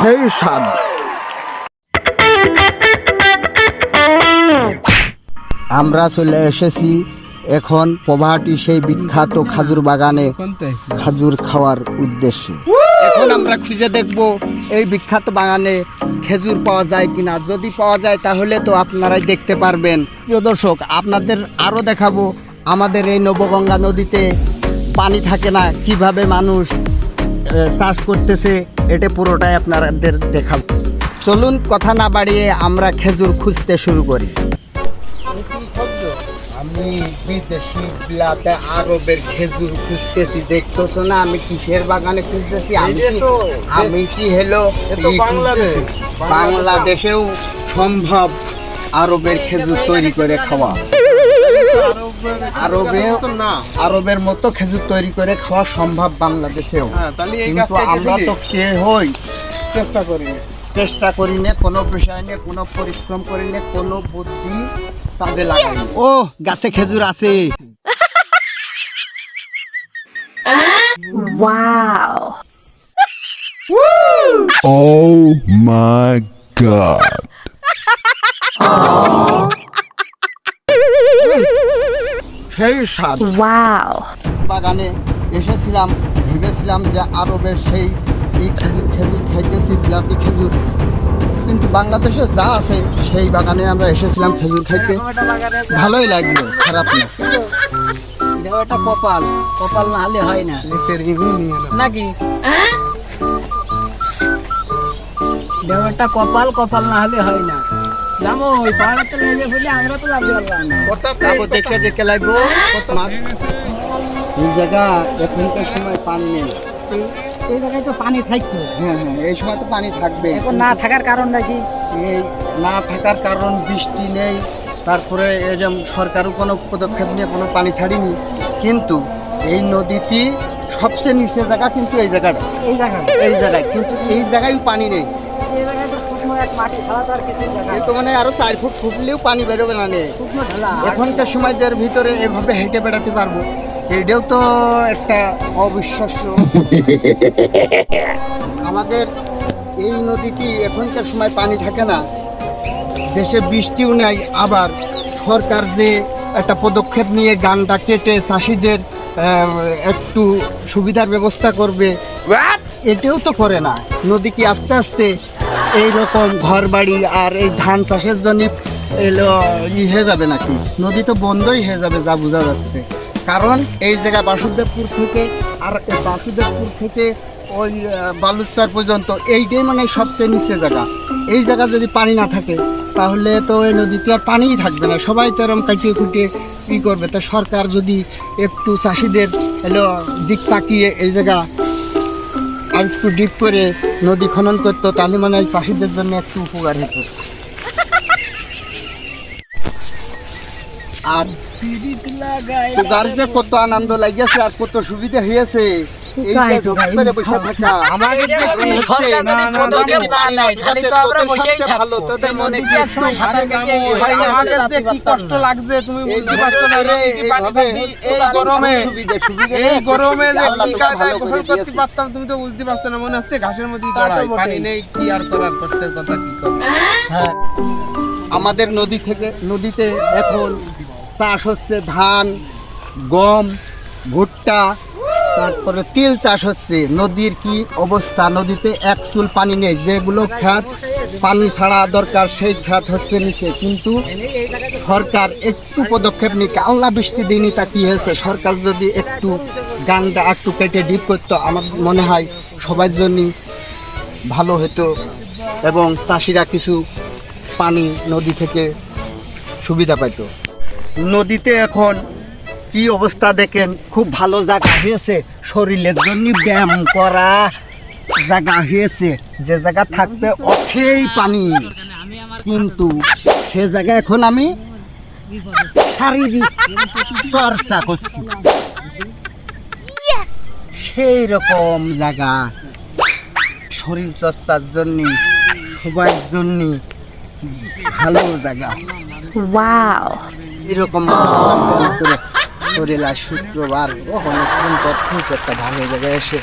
সেই স্বাদ। আমরা চলে এসেছি এখন পোভাটি সেই বিখ্যাত খাজুর বাগানে খাজুর খাওয়ার উদ্দেশ্যে। এখন আমরা খুঁজে দেখব এই বিখ্যাত বাগানে খেজুর পাওয়া যায় কিনা। যদি পাওয়া যায় তাহলে তো আপনারাই দেখতে পারবেন। প্রিয় দর্শক, আপনাদের আরও দেখাবো। আমাদের এই নবগঙ্গা নদীতে পানি থাকে না, কীভাবে মানুষ চাষ করতেছে এটা পুরোটাই আপনাদের দেখাবো। চলুন কথা না বাড়িয়ে আমরা খেজুর খুঁজতে শুরু করি। আমি বিদেশি বিলাতে আরবের খেজুর খুঁজতেছি দেখতো তো না? আমি কিসের বাগানে খুঁজতেছি? আমি কি- আমি কি হলো? বাংলাদেশেও সম্ভব আরবের খেজুর তৈরি করে খাওয়া। আরবে না। আরবের মতো খেজুর তৈরি করে খাওয়া সম্ভব বাংলাদেশেও। হ্যাঁ, তাহলে এই কিন্তু আমরা তো কে হই চেষ্টা করি চেষ্টা করি না কোনো বিষয় নিয়ে কোনো পরিশ্রম করি না কোনো বুদ্ধি কাজে লাগাই ও গাছে খেজুর আছে। Wow. Oh my god. সেই স্বাদ। Wow. বাগানে এসেছিলাম ভেবেছিলাম যে আরবের সেই এই খেজুর খেজুর খাইতেছি বিলাতি খেজুর। কিন্তু বাংলাদেশে যা আছে সেই বাগানে আমরা এসেছিলাম খেজুর খাইতে। ভালোই লাগল খারাপ না। দেওয়াটা কপাল। কপাল না হলে হয় না। নাকি? দেওয়াটা কপাল কপাল না হলে হয় না। জামো ওই পাহাড়ে তো ফেলে আমরা তো লাগতে পারলাম না। যাব দেখে দেখে লাগবো এই জায়গা এখনকার সময় পানি নেই। এই জায়গায় তো পানি থাকতো। হ্যাঁ হ্যাঁ এই সময় তো পানি থাকবে। এখন না থাকার কারণ নাকি? এই না থাকার কারণ বৃষ্টি নেই। তারপরে এই যে সরকারও কোনো পদক্ষেপ নিয়ে কোনো পানি ছাড়িনি। কিন্তু এই নদীটি সবচেয়ে নিচে জায়গা কিন্তু এই জায়গাটা। এই জায়গায় এই জায়গায় কিন্তু এই জায়গায় পানি নেই। তো মানে আরও চার ফুট ফুটলেও পানি বেরোবে না নে। শুকনো ঢালা। এখনকার সময়দের ভিতরে এভাবে হেঁটে বেড়াতে পারব। এটাও তো একটা অবিশ্বাস্য। আমাদের এই নদীটি এখনকার সময় পানি থাকে না। দেশে বৃষ্টিও নেই আবার সরকার যে একটা পদক্ষেপ নিয়ে গানটা কেটে চাষিদের একটু সুবিধার ব্যবস্থা করবে এটাও তো করে না। নদী কি আস্তে আস্তে এই রকম ঘর বাড়ি আর এই ধান চাষের জন্য এলো, ই হয়ে যাবে নাকি? নদী তো বন্ধই হয়ে যাবে যা বোঝা যাচ্ছে। কারণ এই জায়গা বাসুদেবপুর থেকে আর বাসুদেবপুর থেকে ওই বালুচর পর্যন্ত এইটাই মানে সবচেয়ে নিচে জায়গা। এই জায়গা যদি পানি না থাকে, তাহলে তো ওই নদীতে আর পানিই থাকবে না। সবাই তো এরকম কাটিয়ে কুটিয়ে ই করবে। তো সরকার যদি একটু চাষিদের এলো, দিক তাকিয়ে এই জায়গা আর একটু ডিপ করে নদী খনন করতো তাহলে মানে চাষিদের জন্য একটু উপকার হতো। আর গাড়িতে কত আনন্দ লাগিয়েছে আর কত সুবিধা হয়েছে। মনে কষ্ট লাগছে তুমি বুঝতে পারছ না? রে, নদীতে পানি এইভাবে থাকতে এই গরমে সুবিধা সুবিধা এই গরমে যে কি তোকে কায়দায় ভালো করে গোসল করতে পারতাম তুমি তো বুঝতে পারছ না মনে হচ্ছে ঘাসের মধ্যে। পানি নেই কি আর করার কষ্টের কথা কি করব হ্যাঁ। আমাদের নদী থেকে নদীতে এখন চাষ হচ্ছে ধান গম ভুট্টা তারপরে তিল চাষ হচ্ছে। নদীর কি অবস্থা? নদীতে এক চুল পানি নেই। যেগুলো খাত পানি ছাড়া দরকার, সেই খাত হচ্ছে নিচে। কিন্তু সরকার একটু পদক্ষেপ নিক। আল্লাহ বৃষ্টি দিনই তা কি হয়েছে? সরকার যদি একটু গানটা একটু কেটে ডিপ করতো, আমার মনে হয় সবার জন্যই ভালো হতো এবং চাষিরা কিছু পানি নদী থেকে সুবিধা পাইত। নদীতে এখন কি অবস্থা দেখেন? খুব ভালো জায়গা হয়েছে। শরীরের জন্য ব্যায়াম করা জায়গা হয়েছে। যে জায়গা থাকবে অথেই পানি। কিন্তু সে জায়গা এখন আমি শারীরিক চর্চা করছি। সেই রকম জায়গা। শরীর চর্চার জন্য সবার জন্য ভালো জায়গা. এরকম শরীর শুক্রবার কখনো কোন তথ্য একটা ভালো জায়গায় এসে।